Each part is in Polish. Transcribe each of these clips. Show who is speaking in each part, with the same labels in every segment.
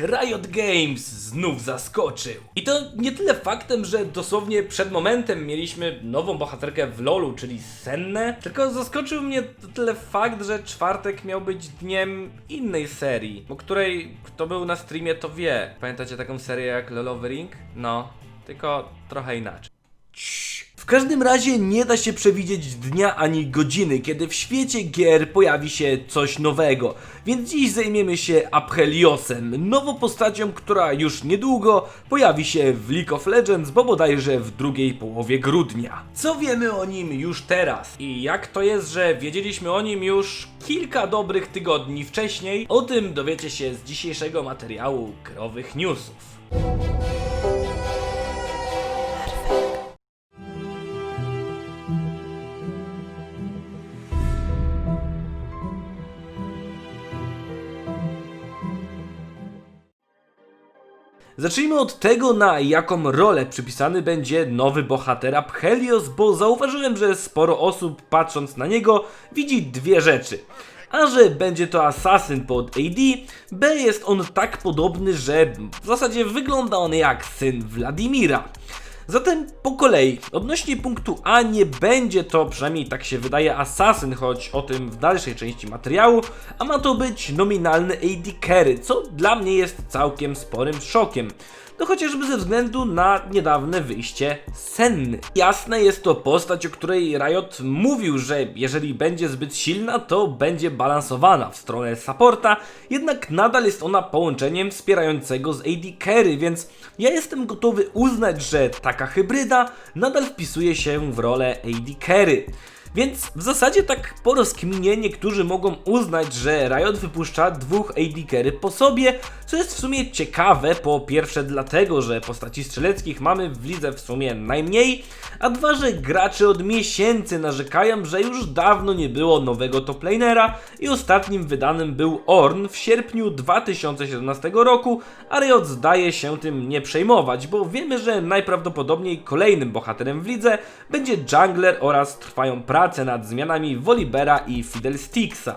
Speaker 1: Riot Games znów zaskoczył. I to nie tyle faktem, że dosłownie przed momentem mieliśmy nową bohaterkę w LoLu, czyli Sennę, tylko zaskoczył mnie tyle fakt, że czwartek miał być dniem innej serii, o której kto był na streamie to wie. Pamiętacie taką serię jak Lolowy Ring? No, tylko trochę inaczej. W każdym razie nie da się przewidzieć dnia ani godziny, kiedy w świecie gier pojawi się coś nowego. Więc dziś zajmiemy się Apheliosem, nową postacią, która już niedługo pojawi się w League of Legends, bo bodajże w drugiej połowie grudnia. Co wiemy o nim już teraz? I jak to jest, że wiedzieliśmy o nim już kilka dobrych tygodni wcześniej? O tym dowiecie się z dzisiejszego materiału Growych Newsów. Zacznijmy od tego, na jaką rolę przypisany będzie nowy bohater Aphelios, bo zauważyłem, że sporo osób patrząc na niego widzi dwie rzeczy. A że będzie to asasyn pod AD, B jest on tak podobny, że w zasadzie wygląda on jak syn Wladimira. Zatem po kolei, odnośnie punktu A nie będzie to, przynajmniej tak się wydaje, asasyn, choć o tym w dalszej części materiału, a ma to być nominalny AD carry, co dla mnie jest całkiem sporym szokiem. No chociażby ze względu na niedawne wyjście Senny. Jasne jest to postać, o której Riot mówił, że jeżeli będzie zbyt silna, to będzie balansowana w stronę supporta, jednak nadal jest ona połączeniem wspierającego z AD Carry, więc ja jestem gotowy uznać, że taka hybryda nadal wpisuje się w rolę AD Carry. Więc w zasadzie tak po rozkminie niektórzy mogą uznać, że Riot wypuszcza dwóch AD carry po sobie, co jest w sumie ciekawe, po pierwsze dlatego, że postaci strzeleckich mamy w lidze w sumie najmniej, a dwa, że gracze od miesięcy narzekają, że już dawno nie było nowego toplanera i ostatnim wydanym był Orn w sierpniu 2017 roku, a Riot zdaje się tym nie przejmować, bo wiemy, że najprawdopodobniej kolejnym bohaterem w lidze będzie jungler oraz trwają prace nad zmianami Wolibera i Fiddlesticksa.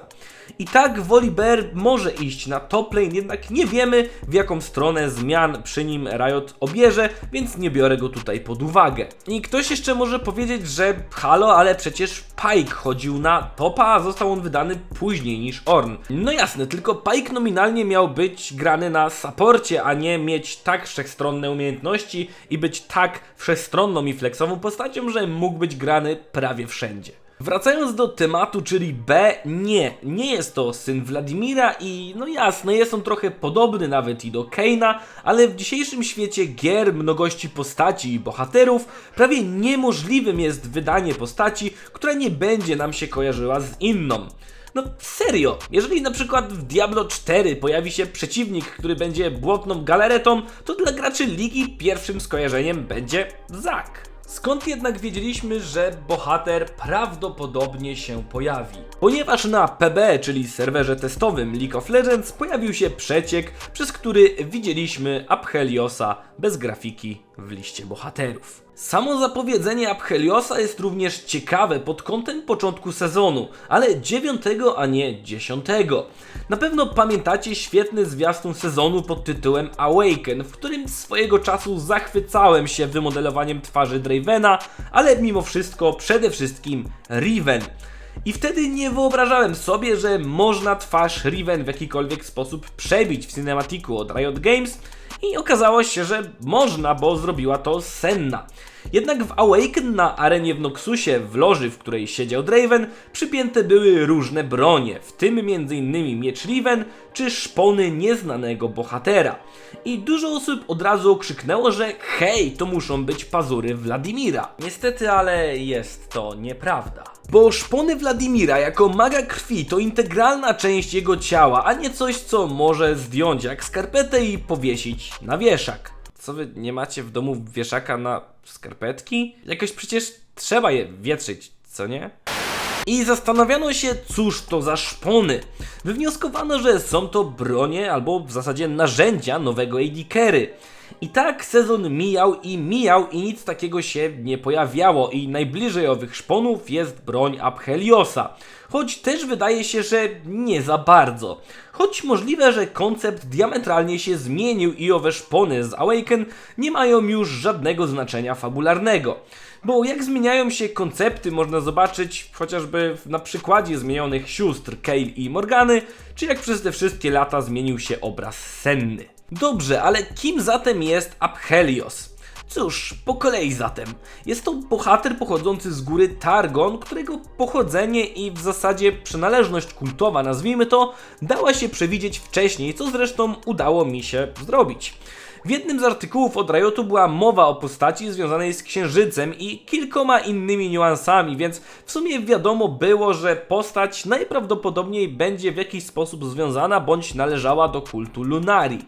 Speaker 1: I tak Volibear może iść na top lane, jednak nie wiemy w jaką stronę zmian przy nim Riot obierze, więc nie biorę go tutaj pod uwagę. I ktoś jeszcze może powiedzieć, że halo, ale przecież Pike chodził na topa, a został on wydany później niż Orn. No jasne, tylko Pike nominalnie miał być grany na saporcie, a nie mieć tak wszechstronne umiejętności i być tak wszechstronną i flexową postacią, że mógł być grany prawie wszędzie. Wracając do tematu, czyli B, nie, nie jest to syn Wladimira i no jasne, jest on trochę podobny nawet i do Keina, ale w dzisiejszym świecie gier, mnogości postaci i bohaterów, prawie niemożliwym jest wydanie postaci, która nie będzie nam się kojarzyła z inną. No serio, jeżeli na przykład w Diablo 4 pojawi się przeciwnik, który będzie błotną galaretą, to dla graczy ligi pierwszym skojarzeniem będzie Zak. Skąd jednak wiedzieliśmy, że bohater prawdopodobnie się pojawi? Ponieważ na PB, czyli serwerze testowym League of Legends, pojawił się przeciek, przez który widzieliśmy Apheliosa bez grafiki w liście bohaterów. Samo zapowiedzenie Apheliosa jest również ciekawe pod kątem początku sezonu, ale 9, a nie 10. Na pewno pamiętacie świetny zwiastun sezonu pod tytułem Awaken, w którym swojego czasu zachwycałem się wymodelowaniem twarzy Dravena, ale mimo wszystko przede wszystkim Riven. I wtedy nie wyobrażałem sobie, że można twarz Riven w jakikolwiek sposób przebić w cinematiku od Riot Games i okazało się, że można, bo zrobiła to Senna. Jednak w Awaken na arenie w Noxusie, w loży, w której siedział Draven, przypięte były różne bronie, w tym m.in. miecz Riven czy szpony nieznanego bohatera. I dużo osób od razu okrzyknęło, że hej, to muszą być pazury Wladimira. Niestety, ale jest to nieprawda. Bo szpony Wladimira jako maga krwi to integralna część jego ciała, a nie coś, co może zdjąć jak skarpetę i powiesić na wieszak. Co wy nie macie w domu wieszaka na skarpetki? Jakoś przecież trzeba je wietrzyć, co nie? I zastanawiano się, cóż to za szpony. Wywnioskowano, że są to bronie albo w zasadzie narzędzia nowego Carry. I tak sezon mijał i mijał i nic takiego się nie pojawiało i najbliżej owych szponów jest broń Abheliosa. Choć też wydaje się, że nie za bardzo. Choć możliwe, że koncept diametralnie się zmienił i owe szpony z Awaken nie mają już żadnego znaczenia fabularnego. Bo jak zmieniają się koncepty można zobaczyć chociażby na przykładzie zmienionych sióstr Kale i Morgany, czy jak przez te wszystkie lata zmienił się obraz senny. Dobrze, ale kim zatem jest Abhelios? Cóż, po kolei zatem. Jest to bohater pochodzący z góry Targon, którego pochodzenie i w zasadzie przynależność kultowa, nazwijmy to, dała się przewidzieć wcześniej, co zresztą udało mi się zrobić. W jednym z artykułów od Riotu była mowa o postaci związanej z księżycem i kilkoma innymi niuansami, więc w sumie wiadomo było, że postać najprawdopodobniej będzie w jakiś sposób związana bądź należała do kultu Lunarii.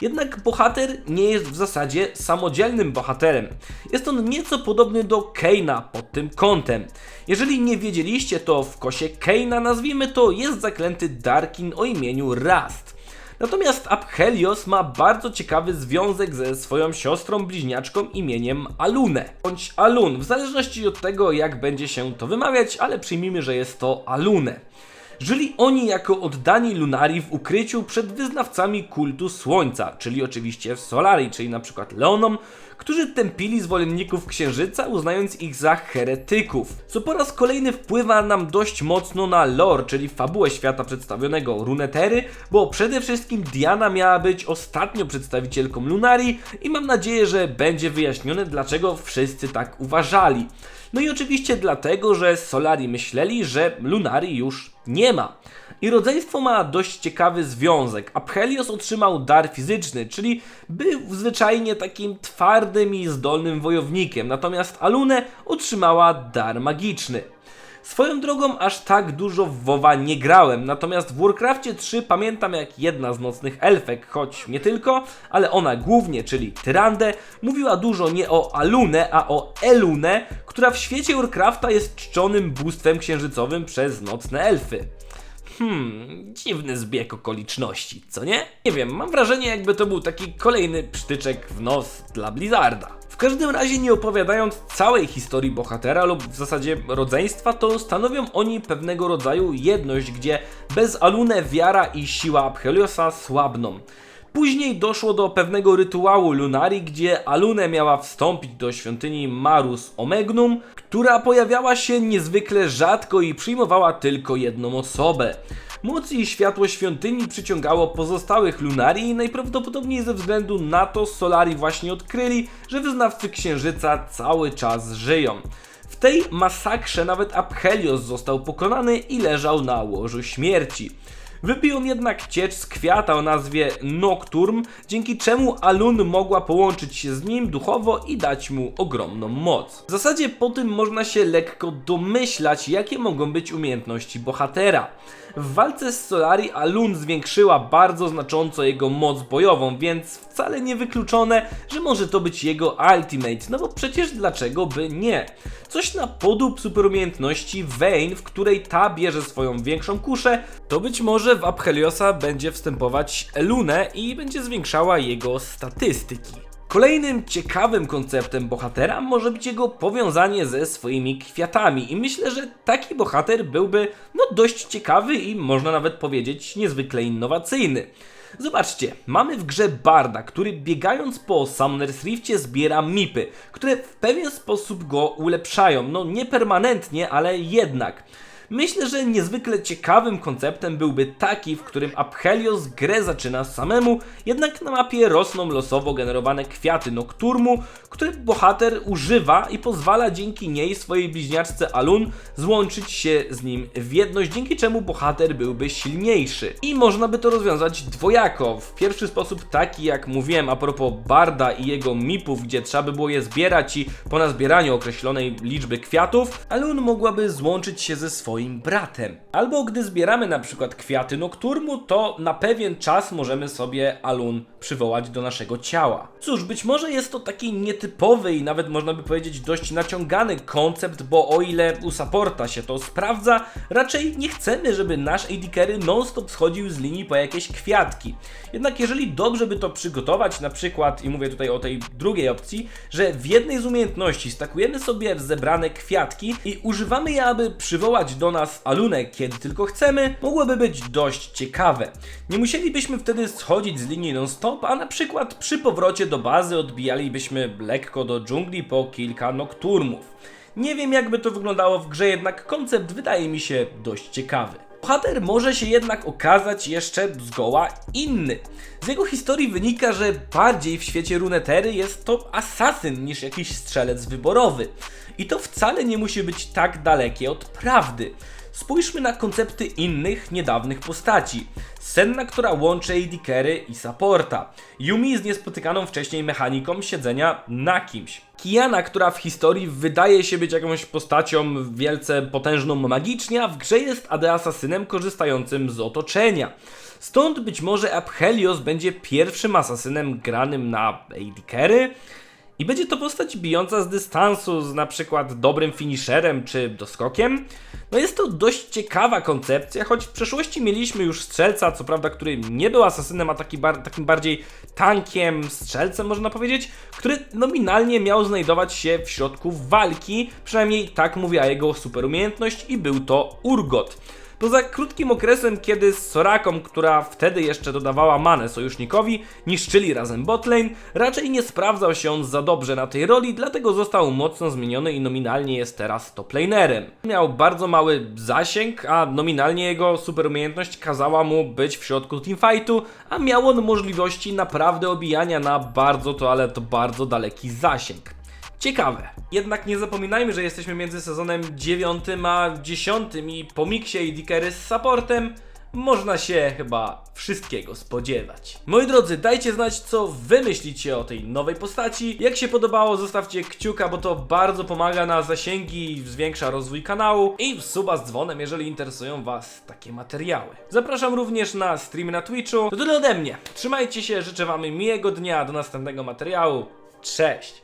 Speaker 1: Jednak bohater nie jest w zasadzie samodzielnym bohaterem. Jest on nieco podobny do Keina pod tym kątem. Jeżeli nie wiedzieliście, to w kosie Keina, nazwijmy to, jest zaklęty Darkin o imieniu Rast. Natomiast Abhelios ma bardzo ciekawy związek ze swoją siostrą bliźniaczką imieniem Alune, bądź Alun, w zależności od tego jak będzie się to wymawiać, ale przyjmijmy, że jest to Alune. Żyli oni jako oddani Lunari w ukryciu przed wyznawcami kultu Słońca, czyli oczywiście w Solarii, czyli na przykład Leonom, którzy tępili zwolenników Księżyca, uznając ich za heretyków. Co po raz kolejny wpływa nam dość mocno na lore, czyli fabułę świata przedstawionego Runetery, bo przede wszystkim Diana miała być ostatnią przedstawicielką Lunarii i mam nadzieję, że będzie wyjaśnione dlaczego wszyscy tak uważali. No i oczywiście dlatego, że Solari myśleli, że Lunarii już nie ma. I rodzeństwo ma dość ciekawy związek. Abhelios otrzymał dar fizyczny, czyli był zwyczajnie takim twardym i zdolnym wojownikiem, natomiast Alune otrzymała dar magiczny. Swoją drogą aż tak dużo w WoWa nie grałem, natomiast w Warcraftie 3 pamiętam jak jedna z nocnych elfek, choć nie tylko, ale ona głównie, czyli Tyrande, mówiła dużo nie o Alune, a o Elune, która w świecie Warcrafta jest czczonym bóstwem księżycowym przez nocne elfy. Hmm, dziwny zbieg okoliczności, co nie? Nie wiem, mam wrażenie jakby to był taki kolejny psztyczek w nos dla Blizzarda. W każdym razie nie opowiadając całej historii bohatera lub w zasadzie rodzeństwa, to stanowią oni pewnego rodzaju jedność, gdzie bez Alune wiara i siła Abheliosa słabną. Później doszło do pewnego rytuału Lunari, gdzie Alune miała wstąpić do świątyni Marus Omegnum, która pojawiała się niezwykle rzadko i przyjmowała tylko jedną osobę. Moc i światło świątyni przyciągało pozostałych Lunarii i najprawdopodobniej ze względu na to Solari właśnie odkryli, że wyznawcy księżyca cały czas żyją. W tej masakrze nawet Abhelios został pokonany i leżał na łożu śmierci. Wypił on jednak ciecz z kwiata o nazwie Nocturm, dzięki czemu Alun mogła połączyć się z nim duchowo i dać mu ogromną moc. W zasadzie po tym można się lekko domyślać, jakie mogą być umiejętności bohatera. W walce z Solari Alun zwiększyła bardzo znacząco jego moc bojową, więc wcale nie wykluczone, że może to być jego ultimate, no bo przecież dlaczego by nie? Coś na podób superumiejętności Vayne, w której ta bierze swoją większą kuszę, to być może w Abheliosa będzie wstępować Elune i będzie zwiększała jego statystyki. Kolejnym ciekawym konceptem bohatera może być jego powiązanie ze swoimi kwiatami i myślę, że taki bohater byłby no dość ciekawy i można nawet powiedzieć niezwykle innowacyjny. Zobaczcie, mamy w grze Barda, który biegając po Summoner's Riftie zbiera mipy, które w pewien sposób go ulepszają. No nie permanentnie, ale jednak. Myślę, że niezwykle ciekawym konceptem byłby taki, w którym Abhelios grę zaczyna samemu, jednak na mapie rosną losowo generowane kwiaty Nocturmu, które bohater używa i pozwala dzięki niej swojej bliźniaczce Alun złączyć się z nim w jedność, dzięki czemu bohater byłby silniejszy. I można by to rozwiązać dwojako. W pierwszy sposób taki, jak mówiłem a propos Barda i jego mipów, gdzie trzeba by było je zbierać i po nazbieraniu określonej liczby kwiatów, Alun mogłaby złączyć się ze swoim swoim bratem. Albo gdy zbieramy na przykład kwiaty Nocturmu, to na pewien czas możemy sobie Alun przywołać do naszego ciała. Cóż, być może jest to taki nietypowy i nawet można by powiedzieć dość naciągany koncept, bo o ile u supporta się to sprawdza, raczej nie chcemy, żeby nasz AD carry non-stop schodził z linii po jakieś kwiatki. Jednak jeżeli dobrze by to przygotować, na przykład, i mówię tutaj o tej drugiej opcji, że w jednej z umiejętności stakujemy sobie zebrane kwiatki i używamy je, aby przywołać do nas Alunę, kiedy tylko chcemy, mogłoby być dość ciekawe. Nie musielibyśmy wtedy schodzić z linii non-stop, a na przykład przy powrocie do bazy odbijalibyśmy lekko do dżungli po kilka nokturmów. Nie wiem jakby to wyglądało w grze, jednak koncept wydaje mi się dość ciekawy. Bohater może się jednak okazać jeszcze zgoła inny. Z jego historii wynika, że bardziej w świecie runetery jest to asasyn niż jakiś strzelec wyborowy. I to wcale nie musi być tak dalekie od prawdy. Spójrzmy na koncepty innych, niedawnych postaci. Senna, która łączy AD Carry i supporta. Yumi z niespotykaną wcześniej mechaniką siedzenia na kimś. Kiana, która w historii wydaje się być jakąś postacią wielce potężną magicznie, a w grze jest AD asasynem korzystającym z otoczenia. Stąd być może Aphelios będzie pierwszym asasynem granym na AD Carry. I będzie to postać bijąca z dystansu, z na przykład dobrym finisherem czy doskokiem. No jest to dość ciekawa koncepcja, choć w przeszłości mieliśmy już strzelca, co prawda, który nie był asasynem, a taki bar takim bardziej tankiem, strzelcem można powiedzieć, który nominalnie miał znajdować się w środku walki, przynajmniej tak mówiła jego superumiejętność i był to Urgot. Poza krótkim okresem, kiedy z Soraką, która wtedy jeszcze dodawała manę sojusznikowi, niszczyli razem botlane, raczej nie sprawdzał się on za dobrze na tej roli, dlatego został mocno zmieniony i nominalnie jest teraz toplanerem. Miał bardzo mały zasięg, a nominalnie jego superumiejętność kazała mu być w środku teamfightu, a miał on możliwości naprawdę obijania na bardzo to, ale to bardzo daleki zasięg. Ciekawe. Jednak nie zapominajmy, że jesteśmy między sezonem 9 a 10 i po miksie i dikery z supportem można się chyba wszystkiego spodziewać. Moi drodzy, dajcie znać, co wy myślicie o tej nowej postaci. Jak się podobało, zostawcie kciuka, bo to bardzo pomaga na zasięgi i zwiększa rozwój kanału. I suba z dzwonem, jeżeli interesują was takie materiały. Zapraszam również na streamy na Twitchu. To tyle ode mnie. Trzymajcie się, życzę wam miłego dnia, do następnego materiału. Cześć!